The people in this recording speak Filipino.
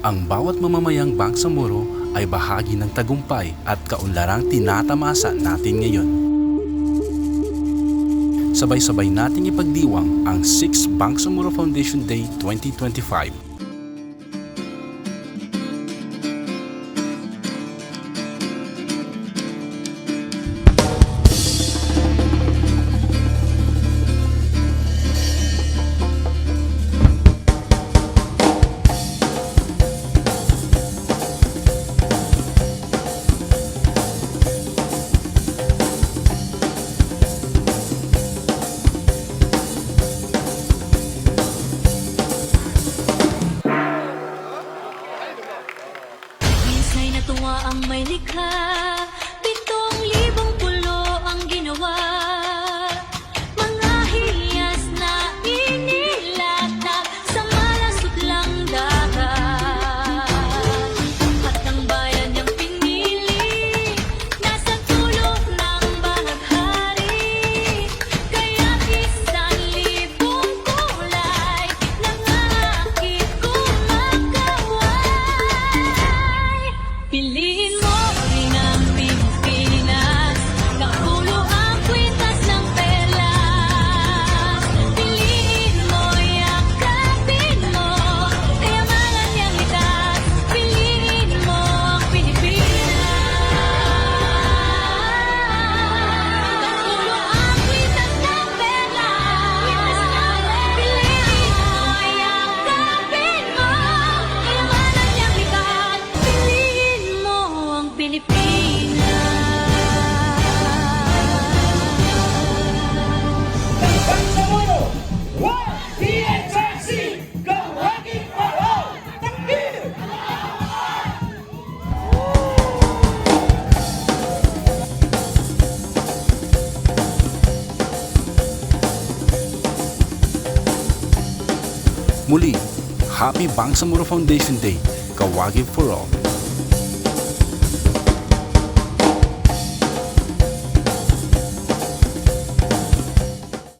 Ang bawat mamamayang Bangsamoro ay bahagi ng tagumpay at kaunlarang tinatamasa natin ngayon. Sabay-sabay nating ipagdiwang ang 6 Bangsamoro Foundation Day 2025没离开 Muli, Happy Bangsamoro Foundation Day, Kawagi for All.